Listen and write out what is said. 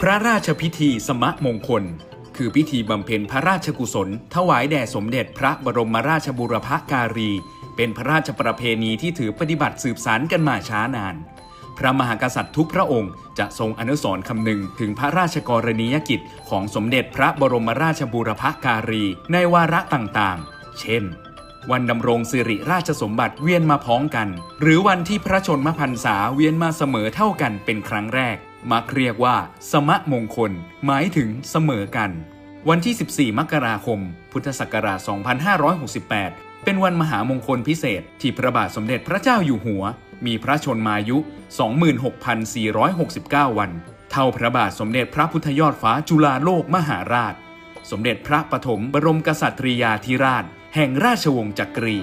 พระราชพิธีสมะมงคล คือพิธีบำเพ็ญพระราชกุศล ถวายแด่สมเด็จพระบรมราชบูรพการี เป็นพระราชประเพณีที่ถือปฏิบัติสืบสานกันมาช้านาน พระมหากษัตริย์ทุกพระองค์จะทรงอนุสรคำนึงถึงพระราชกรณียกิจของสมเด็จพระบรมราชบูรพการี ในวาระต่างๆ เช่น วันดำรงสิริราชสมบัติเวียนมาพ้องกัน หรือวันที่พระชนมพรรษาเวียนมาเสมอเท่ากันเป็นครั้งแรก มักเรียกว่า สมะมงคล หมายถึงเสมอกัน วันที่ 14 มกราคม พุทธศักราช 2568 เป็นวันมหามงคลพิเศษ ที่พระบาทสมเด็จพระเจ้าอยู่หัว มีพระชนมายุ 26,469 วัน เท่าพระบาทสมเด็จพระพุทธยอดฟ้าจุฬาโลกมหาราช สมเด็จพระปฐมบรมกษัตริยาธิราช แห่งราชวงศ์จักรี